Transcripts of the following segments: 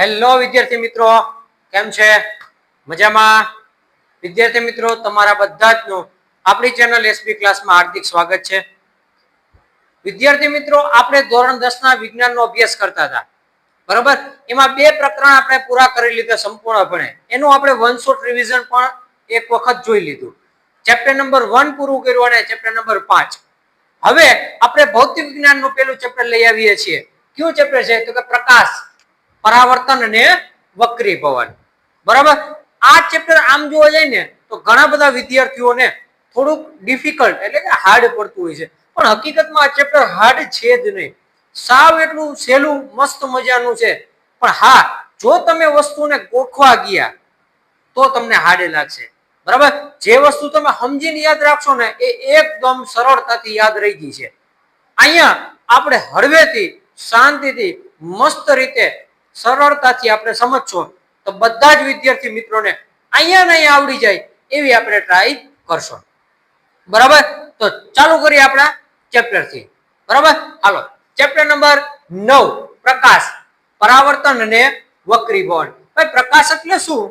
Hello વિદ્યાર્થી મિત્રો. કેમ છે? મજામાં? વિદ્યાર્થી મિત્રો, તમારા બધા જ નું આપણી ચેનલ એસબી ક્લાસમાં હાર્દિક સ્વાગત છે. વિદ્યાર્થી મિત્રો, આપણે ધોરણ દસ ના વિજ્ઞાનનો અભ્યાસ કરતા હતા. બરોબર? એમાં બે પ્રકરણ આપણે પૂરા કરી લીધા સંપૂર્ણપણે. એનું આપણે વન શોટ રિવિઝન પણ એક વખત જોઈ લીધું. ચેપ્ટર નંબર વન પૂરું કર્યું અને ચેપ્ટર નંબર પાંચ. હવે આપણે ભૌતિક વિજ્ઞાનનું પેલું ચેપ્ટર લઈ આવીએ છીએ. કયું ચેપ્ટર છે? તો કે પ્રકાશ. પરાવર્તન અને વક્રીભવન બરાબર? આ ચેપ્ટર આમ જોવા જાય ને, તો ઘણા બધા વિદ્યાર્થીઓને થોડુંક ડિફિકલ્ટ એટલે કે હાર્ડ પડતું હોય છે. પણ હકીકતમાં આ ચેપ્ટર હાર્ડ છે જ નહીં. સાવ એટલું સહેલું, મસ્ત મજાનું છે. પણ હા, જો તમે વસ્તુને ગોખવા ગયા, તો તમને હાર્ડ લાગશે. બરાબર? જે વસ્તુ તમે સમજીને યાદ રાખશો ને, એ એકદમ સરળતાથી યાદ રહી ગઈ છે. અહીંયા આપણે હળવેથી, શાંતિથી, મસ્ત રીતે સરળતાથી આપણે સમજશો તો બધા જ વિદ્યાર્થી મિત્રોને અહીંયા ને અહીંયા આવડી જાય એવી આપણે ટ્રાય કરશો. બરાબર? તો ચાલુ કરીએ આપણા ચેપ્ટરથી બરાબર? હાલો. ચેપ્ટર નંબર નવ. પ્રકાશ. પરાવર્તન અને વક્રીભવન. ભાઈ, પ્રકાશ એટલે શું?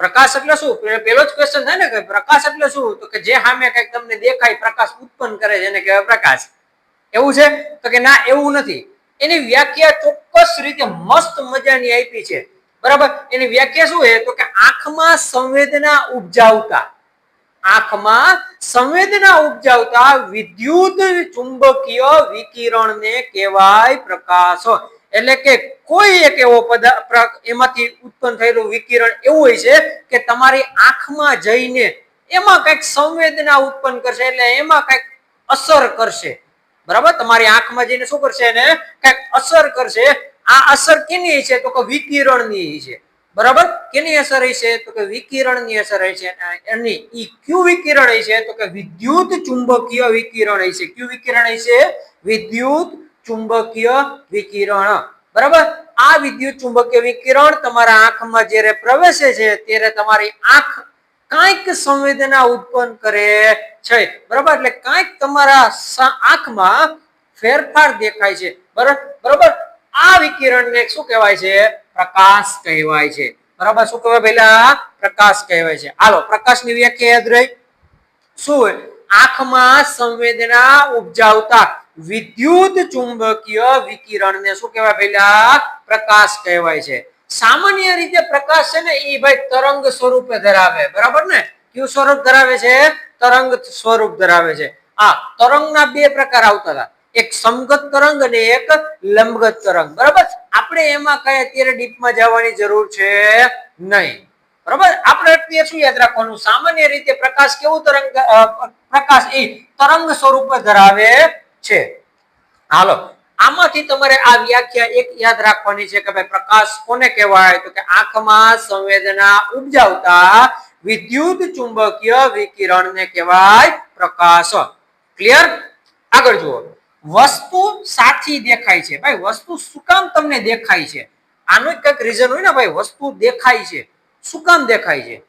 પ્રકાશ એટલે શું? પેલો જ ક્વેશ્ચન થાય ને કે પ્રકાશ એટલે શું? તો કે જે સામે કંઈક તમને દેખાય, પ્રકાશ ઉત્પન્ન કરે છે એને કહેવાય પ્રકાશ. એવું છે? તો કે ના, એવું નથી. એની વ્યાખ્યા ચોક્કસ રીતે મસ્ત મજાની આપી છે. બરાબર? એની વ્યાખ્યા શું છે? તો કે આંખમાં સંવેદના ઉપજાવતા. આંખમાં સંવેદના ઉપજાવતા વિદ્યુત ચુંબકીય વિકિરણને કહેવાય પ્રકાશ. એટલે કે કોઈ એક એવો પદાર્થ એમાંથી ઉત્પન્ન થયેલું વિકિરણ એવું હોય છે કે તમારી આંખમાં જઈને એમાં કંઈક સંવેદના ઉત્પન્ન કરશે, એટલે એમાં કંઈક અસર કરશે. બરાબર? તમારી આંખમાં જઈને શું કરશે એને કંઈક અસર કરશે. આ અસર કેની છે? તો કે વિકિરણની છે. બરાબર? કેની અસર હશે? તો કે વિકિરણની અસર છે એની ઈ ક્યુ વિકિરણ છે તો કે વિદ્યુત ચુંબકીય વિકિરણ છે કયું વિકિરણ હશે? વિદ્યુત ચુંબકીય વિકિરણ. બરાબર? આ વિદ્યુત ચુંબકીય વિકિરણ તમારા આંખમાં જ્યારે પ્રવેશે છે, ત્યારે તમારી આંખ કાંઈક સંવેદના ઉત્પન્ન કરે છે. બરાબર? એટલે કાંઈક તમારા આંખમાં ફેરફાર દેખાય છે. બરાબર? આ વિકિરણને શું કહેવાય છે? પ્રકાશ કહેવાય છે. બરાબર? શું કહેવાય પેલા પ્રકાશ કહેવાય છે. હાલો, પ્રકાશની વ્યાખ્યા યાદ રહી. શું આંખમાં સંવેદના ઉપજાવતા વિદ્યુત ચુંબકીય વિકિરણને શું કહેવાય પેલા પ્રકાશ કહેવાય છે. સામાન્ય રીતે પ્રકાશ છે ને એ ભાઈ તરંગ સ્વરૂપે ધરાવે. બરાબર ને? કયું સ્વરૂપ ધરાવે છે? તરંગ સ્વરૂપ ધરાવે છે. આ તરંગના બે પ્રકાર આવતા હતા. એક સમગત તરંગ અને એક લંબગત તરંગ. બરાબર? આપણે એમાં કઈ અત્યારે ડીપમાં જવાની જરૂર છે નહીં. બરાબર? આપણે અત્યારે શું યાદ રાખવાનું? સામાન્ય રીતે પ્રકાશ કેવું તરંગ પ્રકાશ એ તરંગ સ્વરૂપે ધરાવે છે? હાલો. આમાંથી તમારે આ વ્યાખ્યા એક યાદ રાખવાની છે કે ભાઈ પ્રકાશ કોને કહેવાય? તો કે આંખમાં સંવેદના ઉપજાવતા વિદ્યુત ચુંબકીય વિકિરણને કહેવાય પ્રકાશ. ક્લિયર આગળ જુઓ. વસ્તુ સાચી દેખાય છે. ભાઈ વસ્તુ શું કામ તમને દેખાય છે? આનું કંઈક રીઝન હોય ને ભાઈ, વસ્તુ દેખાય છે. શું કામ દેખાય છે?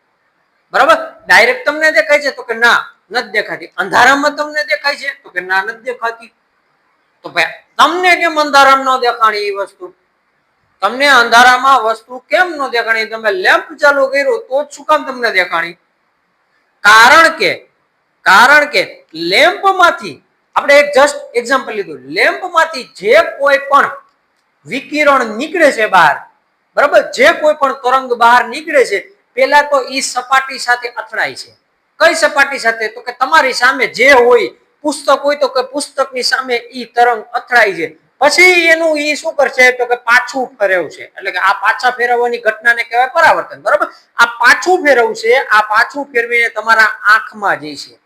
બરાબર? ડાયરેક્ટ તમને દેખાય છે તો કે ના, નથી દેખાતી. અંધારામાં તમને દેખાય છે તો કે ના, નથી દેખાતી. તો ભાઈ, તમને કેમ અંધારામાં ન દેખાણી એ વસ્તુ? તમને અંધારામાં વસ્તુ કેમ ન દેખાણી? તમે લેમ્પ ચાલુ કર્યું તો જ શું કામ તમને દેખાણી? કારણ કે કારણ કે લેમ્પમાંથી, આપણે એક જસ્ટ એક્ઝામ્પલ લીધું. લેમ્પમાંથી જે કોઈ પણ વિકિરણ નીકળે છે બહાર, બરાબર? જે કોઈ પણ તરંગ બહાર નીકળે છે પેલા તો એ સપાટી સાથે અથડાય છે. કઈ સપાટી સાથે? તો કે તમારી સામે જે હોય પુસ્તક હોય તો કે પુસ્તકની સામે ઈ તરંગ અથડાય છે. પછી એનું ઈ શું કરશે તો કે પાછું ફેરવશે. એટલે કે આ પાછા ફેરવવાની ઘટનાને કહેવાય પરાવર્તન. બરાબર? આ પાછું ફેરવશે, આ પાછું ફેરવીને તમારા આંખમાં જશે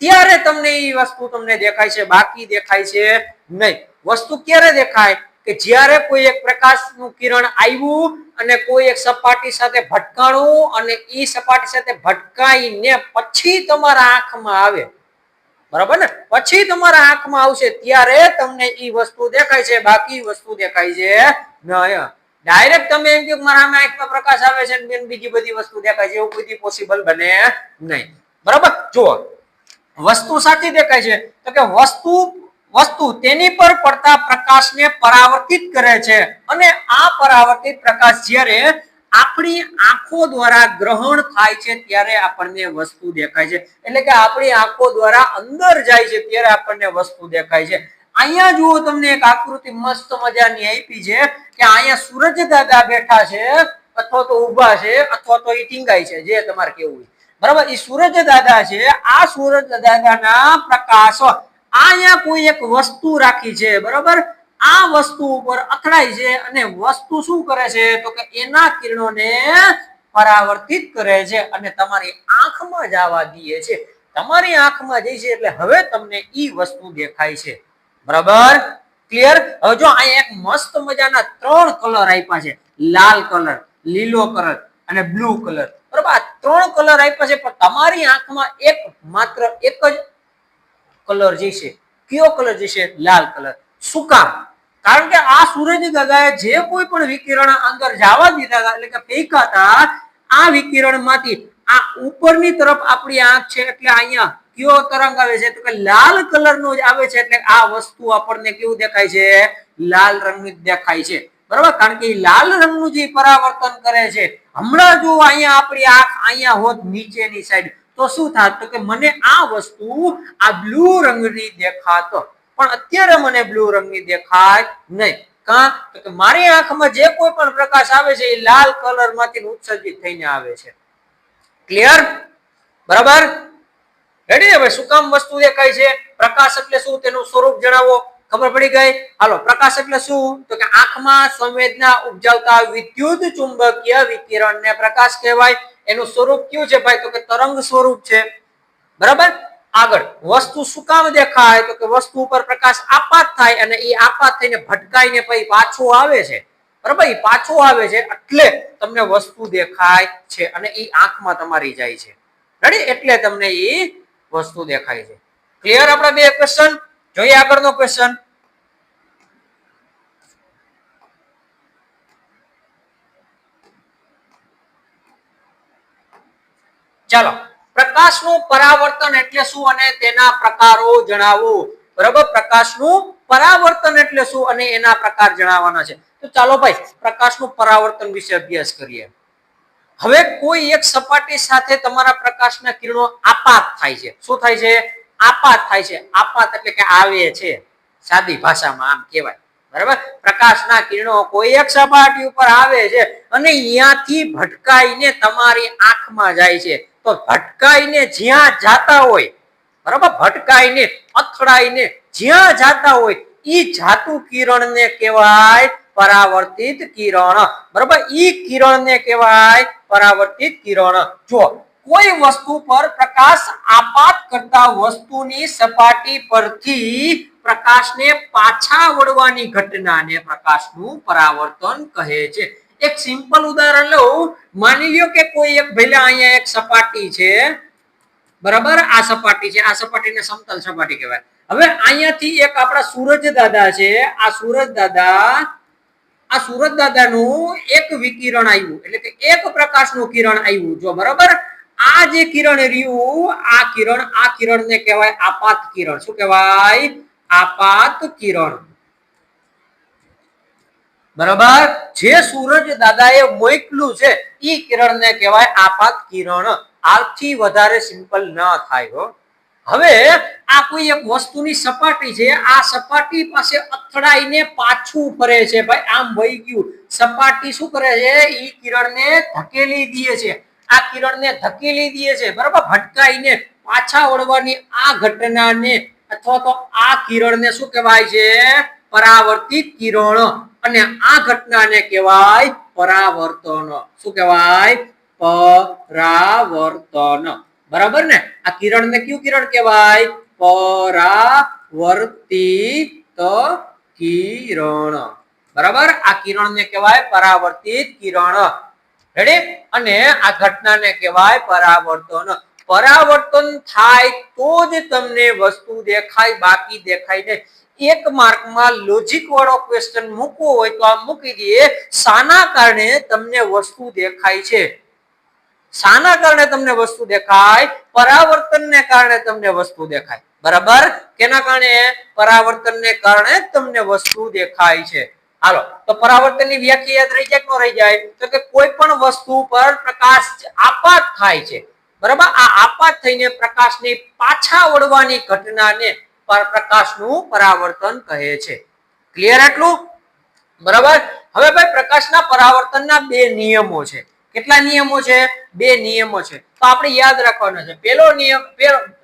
ત્યારે તમને એ વસ્તુ તમને દેખાય છે, બાકી દેખાય છે નહીં. વસ્તુ ક્યારે દેખાય? કે જ્યારે કોઈ એક પ્રકાશનું કિરણ આવ્યું અને કોઈ એક સપાટી સાથે ભટકાણું અને એ સપાટી સાથે ભટકાઈને પછી તમારા આંખમાં આવે. બરાબર ને? પછી તમારા આંખમાં આવશે ત્યારે તમને એ વસ્તુ દેખાય છે, બાકી વસ્તુ દેખાય છે નહીં ડાયરેક્ટ તમે એમ કે મારા સામે આંખમાં પ્રકાશ આવે છે બેન બીજી બધી વસ્તુ દેખાય છે, એવું બધી પોસિબલ બને નહીં બરાબર? જુઓ. વસ્તુ સાચી દેખાય છે. તો કે વસ્તુ વસ્તુ તેની પર પડતા પ્રકાશને પરાવર્તિત કરે છે. અને આ પરાવર્તિત પ્રકાશ જ્યારે આપણી આંખો દ્વારા ગ્રહણ થાય છે ત્યારે આપણને વસ્તુ દેખાય છે. એટલે કે આપણી આંખો દ્વારા અંદર જાય છે ત્યારે આપણને વસ્તુ દેખાય છે. અહીંયા જુઓ તમને એક આકૃતિ મસ્ત મજાની આપી છે કે અહીંયા સૂરજ દાદા બેઠા છે અથવા તો ઊભા છે અથવા તો એ ટીંગાય છે, જે તમારે કેવું છે બરાબર? એ સૂરજ દાદા છે, આ સૂરજ દાદાના પ્રકાશ. અહીંયા કોઈ એક વસ્તુ રાખી છે, બરાબર? આ વસ્તુ ઉપર અથડાય છે અને વસ્તુ શું કરે છે? તો કે એના કિરણોને પરાવર્તિત કરે છે અને તમારી આંખમાં જવા દે છે. તમારી આંખમાં જઈ છે એટલે હવે તમને ઈ વસ્તુ દેખાય છે. બરાબર? ક્લિયર હવે જો અહીંયા એક મસ્ત મજાના ત્રણ કલર આપ્યા છે. લાલ કલર લીલો કલર અને બ્લુ કલર બરાબર? આ ત્રણ કલર આપ્યા છે, પણ તમારી આંખમાં એક માત્ર એક જ કલર જશે કયો કલર જશે લાલ કલર શું કામ? કારણ કે આ સૂરજ દાદાએ જે કોઈ પણ વિકિરણ અંદર જવા દીધા હતા, એટલે કે ફેંકાતા આ વિકિરણમાંથી આ ઉપરની તરફ આપણી આંખ છે, એટલે અહીંયા કયો તરંગ આવે છે? તો કે લાલ કલર નો જ આવે છે, એટલે આ વસ્તુ આપણને કેવું દેખાય છે? લાલ રંગનું દેખાય છે. બરાબર? કારણ કે લાલ રંગનું જે પરાવર્તન કરે છે. હમણાં જો અહીંયા આપણી આંખ અહીંયા હોત નીચેની સાઈડ તો શું થાત? કે મને આ વસ્તુ આ બ્લુ રંગની દેખાતો. પણ અત્યારે મને બ્લુ રંગની દેખાય નહીં. કા? તો કે મારી આંખમાં જે કોઈ પણ પ્રકાશ આવે છે, એ લાલ કલરમાંથી ઉત્સર્જિત થઈને આવે છે. ક્લિયર બરાબર? રેડી હવે શું કામ વસ્તુ દેખાય છે? પ્રકાશ એટલે શું? તેનું સ્વરૂપ જણાવો. ખબર પડી ગઈ? હાલો, પ્રકાશ એટલે શું? તો કે આંખમાં સંવેદના ઉપજાવતા વિદ્યુત ચુંબકીય વિકિરણને પ્રકાશ કહેવાય. એનું સ્વરૂપ કયું છે ભાઈ? તો કે તરંગ સ્વરૂપ છે. બરાબર? આગળ વસ્તુ શું કામ દેખાય? તો કે વસ્તુ ઉપર પ્રકાશ આપાત થાય અને એ આપાત થઈને ભટકાઈને પછી પાછો આવે છે. બરાબર? એ પાછો આવે છે એટલે તમને વસ્તુ દેખાય છે અને એ આંખમાં તમારી જાય છે. રેડી એટલે તમને એ વસ્તુ દેખાય છે. ક્લિયર આપણા બે ક્વેશ્ચન જોઈએ આગળનો ક્વેશ્ચન ચાલો. પ્રકાશનું પરાવર્તન એટલે શું અને તેના પ્રકારો જણાવો. બરાબર? પ્રકાશનું પરાવર્તન એટલે શું અને એના પ્રકાર જણાવવાના છે. તો ચાલો ભાઈ, પ્રકાશનું પરાવર્તન વિશે અભ્યાસ કરીએ. હવે કોઈ એક સપાટી સાથે તમારા પ્રકાશના કિરણો આપાત થાય છે. શું થાય છે? આપાત થાય છે. આપાત એટલે કે આવે છે. સાદી ભાષામાં આમ કહેવાય. બરાબર? પ્રકાશના કિરણો કોઈ એક સપાટી ઉપર આવે છે અને અહીંયાથી ભટકાઈને તમારી આંખમાં જાય છે. તો ભટકાઈને જ્યાં જાતા હોય, બરાબર? ભટકાઈને, અથડાઈને જ્યાં જાતા હોય, ઈ જાતું કિરણને કહેવાય પરાવર્તિત કિરણ. બરાબર? ઈ કિરણને કહેવાય પરાવર્તિત કિરણ. જો કોઈ વસ્તુ પર પ્રકાશ આપાત કરતા વસ્તુની સપાટી પરથી પ્રકાશને પાછા વળવાની ઘટનાને પ્રકાશનું પરાવર્તન કહે છે. એક સિમ્પલ ઉદાહરણ લઉં. માની લ્યો કે કોઈ એક ભલે અહીંયા એક સપાટી છે. બરાબર? આ સપાટી છે. આ સપાટીને સમતલ સપાટી કહેવાય. હવે અહીંયાથી એક આપણા સૂરજ દાદા છે. આ સૂરજ દાદા, આ સૂરજ દાદાનું એક વિકિરણ આવ્યું. એટલે કે એક પ્રકાશનું કિરણ આવ્યું. જો બરાબર? આ જે કિરણ રહ્યું, આ કિરણ, આ કિરણને કહેવાય આપાત કિરણ. શું કહેવાય? આપાત કિરણ. બરાબર? જે સૂરજ દાદાએ મોકલું છે, ઈ કિરણને કહેવાય આપાત કિરણ. આથી વધારે સિમ્પલ ન થાય હો. હવે આ કોઈ એક વસ્તુની સપાટી છે, આ સપાટી પાસે અથડાઈને પાછું ફરે છે ભાઈ, આમ વહી ગયું. સપાટી શું કરે છે? એ કિરણને ધકેલી દે છે. આ કિરણને ધકેલી દે છે, બરાબર? ભટકાઈને પાછા વળવાની આ ઘટનાને અથવા તો આ કિરણને શું કહેવાય છે? પરાવર્તિત કિરણ. અને આ ઘટનાને કહેવાય પરાવર્તન. શું કહેવાય? પરાવર્તન. બરાબર ને? આ કિરણને કયું કિરણ કહેવાય? પરાવર્તિત કિરણ. બરાબર? આ કિરણને કહેવાય પરાવર્તિત કિરણ. રેડી અને આ ઘટનાને કહેવાય પરાવર્તન. પરાવર્તન થાય તો જ તમને વસ્તુ દેખાય, બાકી દેખાય નહીં. એક માર્કમાં લોજિક વાળો ક્વેશ્ચન મૂકવો હોય તો આ મૂકી દઈએ, શાના કારણે તમને વસ્તુ દેખાય છે. શાના કારણે તમને વસ્તુ દેખાય, પરાવર્તનને કારણે તમને વસ્તુ દેખાય. બરાબર? કેના કારણે? પરાવર્તનને કારણે તમને વસ્તુ દેખાય છે. હાલો, તો પરાવર્તનની વ્યાખ્યા યાદ રહી જાય કે રહી જાય? તો કે કોઈ પણ વસ્તુ પર પ્રકાશ આપાત થાય છે. બરાબર? આ આપાત થઈને પ્રકાશની પાછા વળવાની ઘટનાને પ્રકાશનું પરાવર્તન કહે છે. ક્લિયર આટલું? બરાબર? હવે ભાઈ, પ્રકાશના પરાવર્તનના બે નિયમો છે. કેટલા નિયમો છે? બે નિયમો છે. તો આપણે યાદ રાખવાના છે. પહેલો નિયમ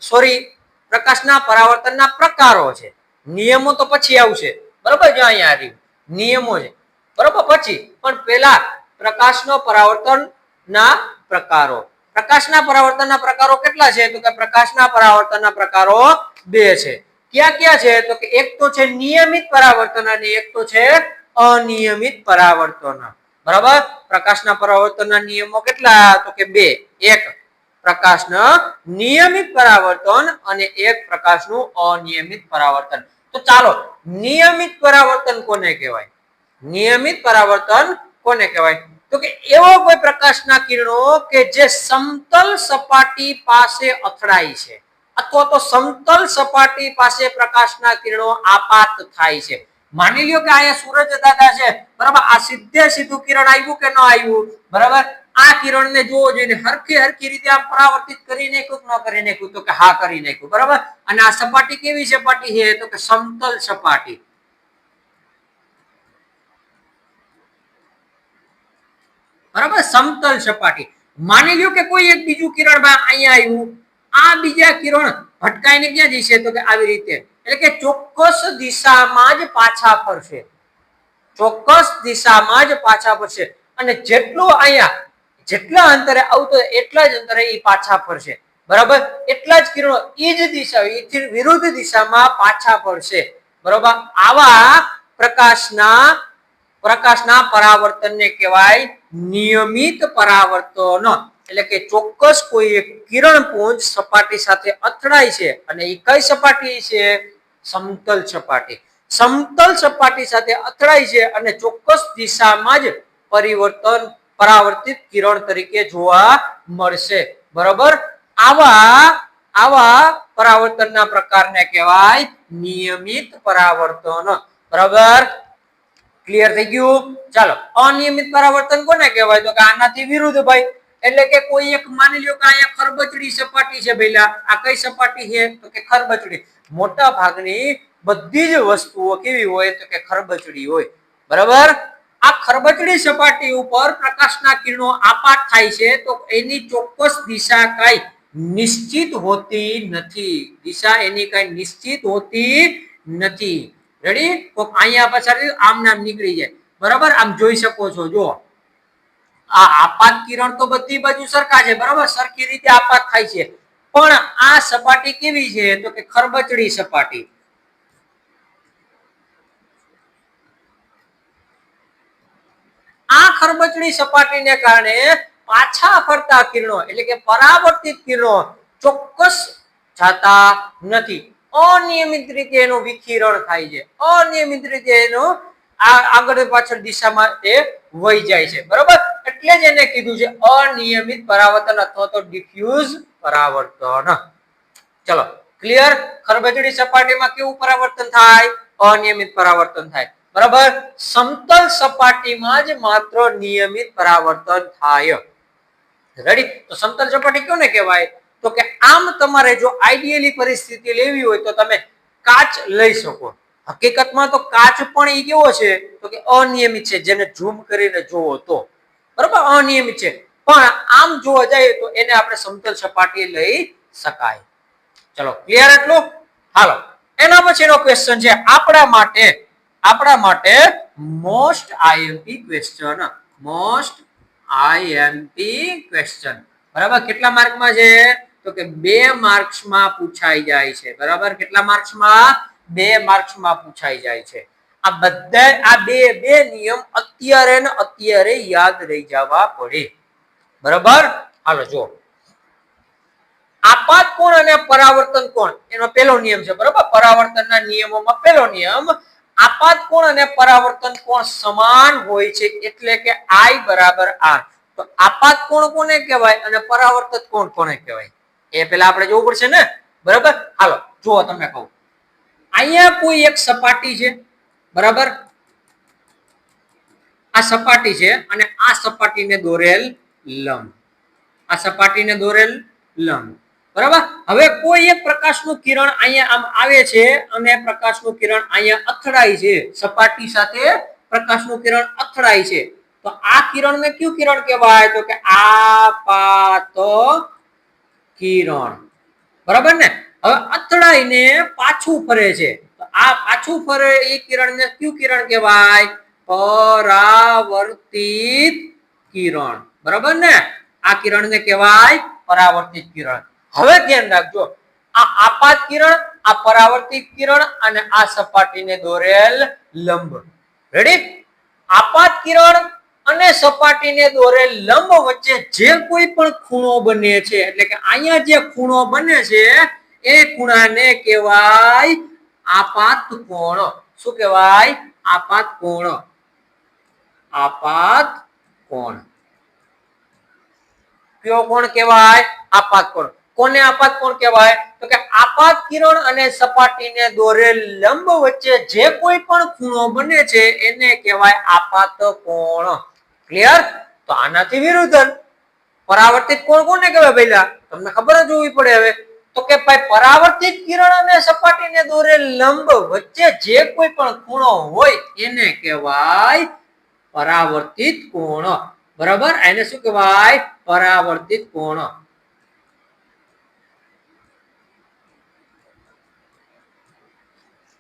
સોરી પ્રકાશના પરાવર્તનના પ્રકારો છે. નિયમો તો પછી આવશે. બરાબર? જો અહીંયા આવ્યું. નિયમો છે. બરાબર? પછી. પણ પેલા પ્રકાશનો પરાવર્તનના પ્રકારો. પ્રકાશના પરાવર્તનના પ્રકારો કેટલા છે? તો કે પ્રકાશના પરાવર્તનના પ્રકારો બે છે. ક્યાં ક્યાં છે? તો કે એક તો છે નિયમિત પરાવર્તન અને એક તો છે અનિયમિત પરાવર્તન. બરાબર? પ્રકાશના પરાવર્તનના નિયમો કેટલા? તો કે બે. એક, પ્રકાશના નિયમિત પરાવર્તન અને એક પ્રકાશનું અનિયમિત પરાવર્તન. તો ચાલો, નિયમિત પરાવર્તન કોને કહેવાય? નિયમિત પરાવર્તન કોને કહેવાય? તો કે એવો કોઈ પ્રકાશના કિરણો કે જે સમતલ સપાટી પાસે અથડાય છે? અથવા તો સમતલ સપાટી પાસે પ્રકાશના કિરણો આપાત થાય છે? માની લ્યો કે અહીંયા સૂરજ દાદા છે, બરાબર? આ સીધે સીધું કિરણ આવ્યું કે ન આવ્યું? બરાબર? આ કિરણને જોવો જોઈએ હરખી હરખી રીતે આમ પરાવર્તિત કરી નાખ્યું ન કરી નાખ્યું તો કે હા કરી નાખ્યું, બરાબર? અને આ સપાટી કેવી સપાટી છે? તો કે સમતલ સપાટી. બરાબર? સમતલ સપાટી. માની લ્યો કે કોઈ એક બીજું કિરણ અહીંયા આવ્યું. આ બીજા કિરણ ભટકાઈને ક્યાં જશે? તો કે આવી રીતે. એટલે કે ચોક્કસ દિશામાં જ પાછા ફરશે. ચોક્કસ દિશામાં જ પાછા ફરશે. અને જેટલું અહીંયા, જેટલા અંતરે આવતો એટલા જ અંતરે એ પાછા ફરશે. બરાબર? એટલા જ કિરણો એ જ દિશા વિરુદ્ધ દિશામાં પાછા ફરશે. બરાબર? આવા પ્રકાશના પ્રકાશના પરાવર્તનને કહેવાય નિયમિત પરાવર્તન. એટલે કે ચોક્કસ કોઈ એક કિરણપુંજ સપાટી સાથે અથડાય છે અને એ કઈ સપાટી છે? સમતલ સપાટી. સમતલ સપાટી સાથે અથડાય છે અને ચોક્કસ દિશામાં જ પરિવર્તન, પરાવર્તિત કિરણ તરીકે જોવા મળશે. બરાબર? આવા આવા પરાવર્તનના પ્રકારને કહેવાય નિયમિત પરાવર્તન. બરાબર? ક્લિયર થઈ ગયું? ચાલો, અનિયમિત પરાવર્તન કોને કહેવાય? તો કે આનાથી વિરુદ્ધ ભાઈ. એટલે કે કોઈ એક માની લ્યો કે અહીંયા ખરબચડી સપાટી છે ભઈલા. આ કઈ સપાટી છે? તો કે ખરબચડી. મોટા ભાગની બધી જ વસ્તુઓ કેવી હોય? તો કે ખરબચડી હોય. બરાબર? આ ખરબચડી સપાટી ઉપર પ્રકાશના કિરણો આપાત થાય છે, તો એની ચોક્કસ દિશા કઈ નિશ્ચિત હોતી નથી. દિશા એની કઈ નિશ્ચિત હોતી નથી. રેડી તો અહીંયા પાછળ આમ નામ નીકળી જાય. બરાબર? આમ જોઈ શકો છો જો આ આપાત કિરણ તો બધી બાજુ સરખા છે, બરાબર? સરખી રીતે આપાત થાય છે. પણ આ સપાટી કેવી છે? તો કે ખરબચડી સપાટી. આ ખરબચડી સપાટીને કારણે પાછા ફરતા કિરણો, એટલે કે પરાવર્તિત કિરણો ચોક્કસ જાતા નથી. અનિયમિત રીતે એનું વિખીરણ થાય છે. અનિયમિત રીતે એનું આગળ પાછળ દિશામાં એ વહી જાય છે. બરોબર? એટલે જ એને કીધું છે અનિયમિત પરાવર્તન અથવા તો ડિફ્યુઝ પરાવર્તન. ચલો ક્લિયર ખરબચડી સપાટીમાં કેવું પરાવર્તન થાય? અનિયમિત પરાવર્તન થાય. બરાબર? સમતલ સપાટીમાં જ માત્ર નિયમિત પરાવર્તન થાય. રેડી તો સમતલ સપાટી કોને કહેવાય? તો કે આમ તમારે જો આઈડિયલી પરિસ્થિતિ લેવી હોય તો તમે કાચ લઈ શકો. હકીકતમાં તો કાચ પણ એ કેવો છે? તો કે અનિયમિત છે, જેને ઝૂમ કરીને જોવો તો. બરાબર? અનિયમિત છે. પણ આમ જોવા જાય તો એને આપણે સમતલ સપાટી લઈ શકાય. ચલો ક્લિયર એટલું હાલો. એના પછીનો ક્વેશ્ચન છે, આપણા માટે આપણા માટે most IMP question most IMP question બરાબર? કેટલા માર્કમાં છે? તો કે બે માર્ક્સમાં પૂછાઈ જાય છે. બરાબર? કેટલા માર્ક્સમાં? બે માર્ક્સમાં પૂછાઈ જાય છે. આ બધા, આ બે બે નિયમ અત્યારે ને અત્યારે યાદ રહી જવા પડે. બરાબર? હાલો જો આપાત કોણ અને પરાવર્તન કોણ? એનો પહેલો નિયમ છે, બરાબર? પરાવર્તનના નિયમોમાં પહેલો નિયમ આપાત કોણ અને પરાવર્તન કોણ સમાન હોય છે એટલે કે આઈ બરાબર આર. તો આપાત કોણ કોને કહેવાય અને પરાવર્તક કોણ કોને કહેવાય? એ પેલા આપણે જોવું પડશે ને? બરાબર? હાલો, જુઓ તમને કહું. અહીંયા કોઈ એક સપાટી છે, બરાબર? આ સપાટી છે અને આ સપાટીને દોરેલ લંબ. આ સપાટીને દોરેલ લંબ. બરાબર? હવે કોઈ એક પ્રકાશનું કિરણ અહીંયા આમ આવે છે અને પ્રકાશનું કિરણ અહીંયા અથડાય છે. સપાટી સાથે પ્રકાશનું કિરણ અથડાય છે. તો આ કિરણને કયું કિરણ કહેવાય? તો કે આપાત કિરણ. બરાબર ને? હવે અથડાઈને પાછું ફરે છે. આ પાછું ફરે એ કિરણને કયું કિરણ કહેવાય? પરાવર્તિત કિરણ. બરાબર ને? આ કિરણને કહેવાય પરાવર્તિત કિરણ. હવે ધ્યાન રાખજો. આ આપાત કિરણ, આ પરાવર્તિત કિરણ અને આ સપાટીને દોરેલ લંબ. રેડી આપાત કિરણ અને સપાટીને દોરે લંબ વચ્ચે જે કોઈ પણ ખૂણો બને છે, એટલે કે અહીંયા જે ખૂણો બને છે, એ ખૂણાને કહેવાય આપાત કોણ શું કહેવાય? આપાત કોણ આપાત કોણ કયો કોણ કહેવાય? આપાત કોણ કોને આપાત કોણ કહેવાય? તો કે આપાત કિરણ અને સપાટીને દોરે લંબ વચ્ચે જે કોઈ પણ ખૂણો બને છે, એને કહેવાય આપાત કોણ ક્લિયર તો આનાથી વિરુદ્ધ પરાવર્તિત કોણ કોને કહેવાય પહેલા તમને ખબર જ પડે હવે. તો કે ભાઈ, પરાવર્તિત કિરણ અને સપાટીને દોરે લંબ વચ્ચે જે કોઈ પણ ખૂણો હોય એને કહેવાય પરાવર્તિત કોણ. બરાબર? એને શું કહેવાય? પરાવર્તિત કોણ.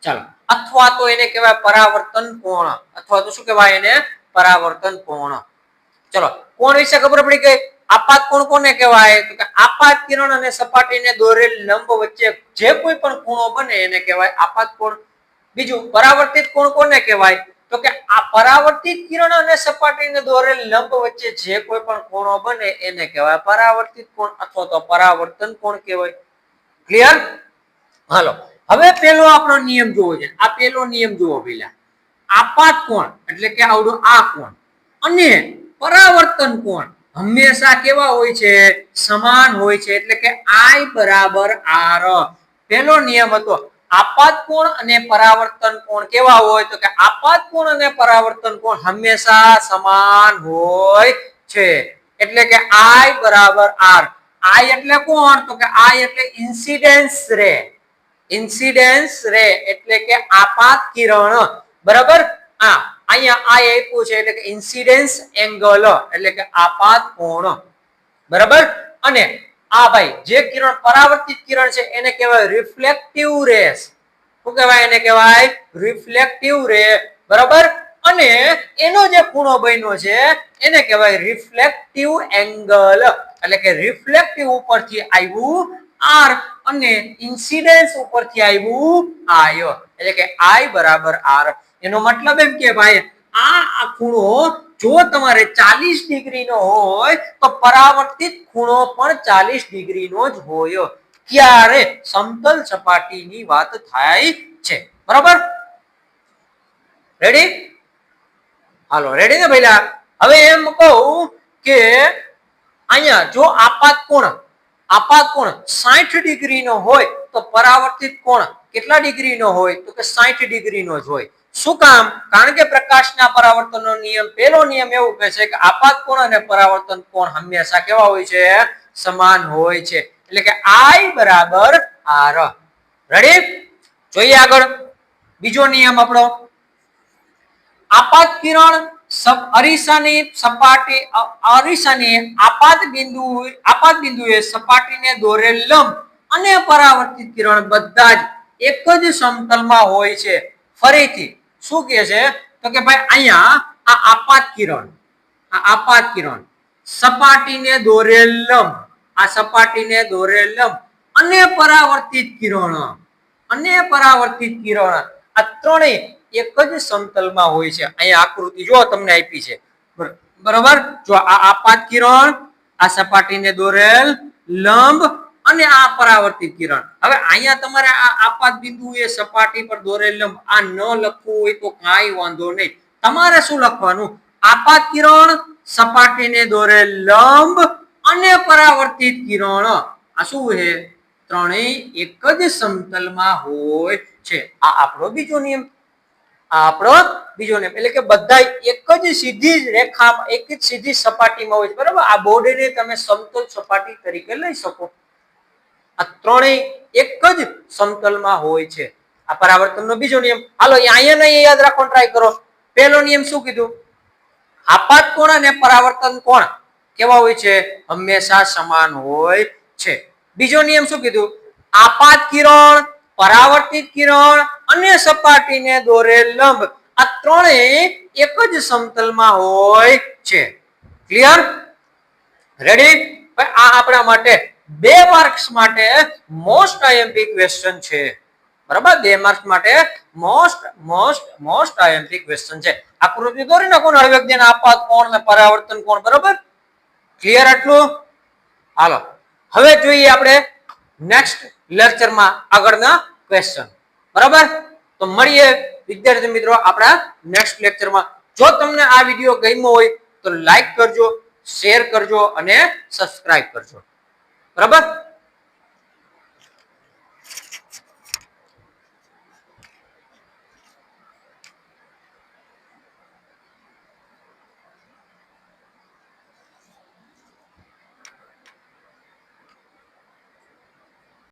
ચાલો. અથવા તો એને કહેવાય પરાવર્તન કોણ. અથવા તો શું કહેવાય એને? પરાવર્તન કોણ ચલો, કોણ વિશે ખબર પડી ગઈ આપાત કોણ કોને કહેવાય? તો કે આપાત કિરણ અને સપાટીને દોરેલ લંબ વચ્ચે જે કોઈ પણ ખૂણો બને એને કહેવાય આપાત કોણ. બીજું, પરાવર્તિત કોણ કોને કહેવાય? તો કે આ પરાવર્તિત કિરણ અને સપાટીને દોરેલ લંબ વચ્ચે જે કોઈ પણ ખૂણો બને એને કહેવાય પરાવર્તિત કોણ અથવા તો પરાવર્તન કોણ કહેવાય? ક્લિયર હાલો, હવે પેલો આપણો નિયમ જોવો છે. આ પેલો નિયમ જુઓ પેલા આપાત કોણ? એટલે કે આવડું આ કોણ? અને પરાવર્તન કોણ? હંમેશા કેવા હોય છે? સમાન હોય છે. એટલે કે આઈ બરાબર આર. પેલો નિયમ હતો, આપાત કોણ અને પરાવર્તન કોણ? કેવા હોય? તો કે આપાત કોણ અને પરાવર્તન કોણ હંમેશા સમાન હોય છે. એટલે કે આઈ બરાબર આર. આઈ એટલે કોણ? તો કે આઈ એટલે ઇન્સિડેન્સ રે. ઇન્સિડેન્સ રે. એટલે કે આપાત કિરણ. બરાબર? આ, અહીંયા આ આપ્યું છે એટલે કે ઇન્સિડન્સ એંગલ એટલે કે આપાત કોણ? બરાબર? અને આ ભાઈ, જે કિરણ પરાવર્તિત કિરણ છે, એને કહેવાય રિફ્લેક્ટિવ રેસ શું કહેવાય એને કહેવાય? રિફ્લેક્ટિવ રે બરાબર? અને એનો જે ખૂણો બન્યો છે, એને કહેવાય રિફ્લેક્ટિવ એંગલ એટલે કે રિફ્લેક્ટિવ ઉપરથી આવ્યું આર અને ઇન્સિડન્સ ઉપરથી આવ્યું આય એટલે કે આઈ બરાબર આર એનો મતલબ એમ કે ભાઈ, આ ખૂણો જો તમારે ચાલીસ ડિગ્રી નો હોય, તો પરાવર્તિત ખૂણો પણ ચાલીસ ડિગ્રી નો જ હોય. ક્યારે સમતલ સપાટીની વાત થાય છે. બરાબર? રેડી હાલો રેડી ને ભાઈ હવે એમ કહું કે અહીંયા જો આપાત કોણ આપાત કોણ 60 ડિગ્રી નો હોય, તો પરાવર્તિત કોણ? કેટલા ડિગ્રી નો હોય તો કે 60 ડિગ્રી નો જ હોય. શું કામ? કારણ કે પ્રકાશના પરાવર્તનનો નિયમ પહેલો નિયમ એવું કહે છે કે આપાત કોણ અને પરાવર્તન કોણ હંમેશા કેવા હોય છે? સમાન હોય છે. એટલે કે આઈ બરાબર આર. રેડી જોઈએ આગળ. બીજો નિયમ આપણો. આપાત કિરણ અરીસાની સપાટી, અરીસાની આપાત બિંદુ, આપાત બિંદુએ સપાટીને દોરેલ લંબ અને પરાવર્તિત કિરણ બધા જ એક જ સમતલમાં હોય છે. ફરીથી, શું કહે છે? તો કે ભાઈ, અહીંયા આ આપાત કિરણ આ આપાત કિરણ સપાટીને દોરેલ લંબ, આ સપાટીને દોરેલ લંબ, અને પરાવર્તિત કિરણ, અને પરાવર્તિત કિરણ, આ ત્રણેય એક જ સમતલમાં હોય છે. અહીંયા આકૃતિ જો તમને આપી છે. બરાબર? જો આ આપાત કિરણ આ સપાટીને દોરેલ લંબ અને આ પરાવર્તિત કિરણ. હવે અહીંયા તમારે આ આપાત બિંદુ એ સપાટી પર દોરેલ આ ન લખવું હોય તો કાંઈ વાંધો નહીં. તમારે શું લખવાનું? આપાત કિરણ, સપાટીને દોરે લંબ અને પરાવર્તિત કિરણ. આ શું છે? ત્રણેય એક જ સમતલમાં હોય છે. આ આપણો બીજો નિયમ. આ આપણો બીજો નિયમ. એટલે કે બધા એક જ સીધી રેખા એક જ સીધી સપાટીમાં હોય છે. બરાબર? આ બોર્ડને તમે સમતલ સપાટી તરીકે લઈ શકો. આ ત્રણેય એક જ સમતલમાં હોય છે. આ પરાવર્તનનો બીજો નિયમ. હાલો, અહીંયા નહીં યાદ રાખવાનો ટ્રાય કરો. પહેલો નિયમ શું કીધું? આપાત કોણ અને પરાવર્તન કોણ? કેવા હોય છે? હંમેશા સમાન હોય છે. બીજો નિયમ શું કીધું? આપાત કિરણ, પરાવર્તિત કિરણ અને સપાટીને દોરેલ લંબ. આ ત્રણેય એક જ સમતલમાં હોય છે. ક્લિયર રેડી આ આપણા માટે બે માર્ક્સ માટે મોસ્ટ આઈએમપી ક્વેશ્ચન છે. બરાબર? બે માર્ક્સ માટે most most most IMP question છે. આકૃતિ દોરી નાખો ને વ્યક્તિને આપાત કોણ ને પરાવર્તન કોણ? બરાબર? ક્લિયર આટલું? હાલો. હવે જોઈએ આપણે નેક્સ્ટ લેક્ચરમાં આગળના ક્વેશ્ચન બરાબર? તો મળીએ વિદ્યાર્થી મિત્રો આપણા નેક્સ્ટ લેક્ચરમાં જો તમને આ વીડિયો ગમ્યો હોય તો લાઈક કરજો શેર કરજો અને સબસ્ક્રાઇબ કરજો. બરાબર?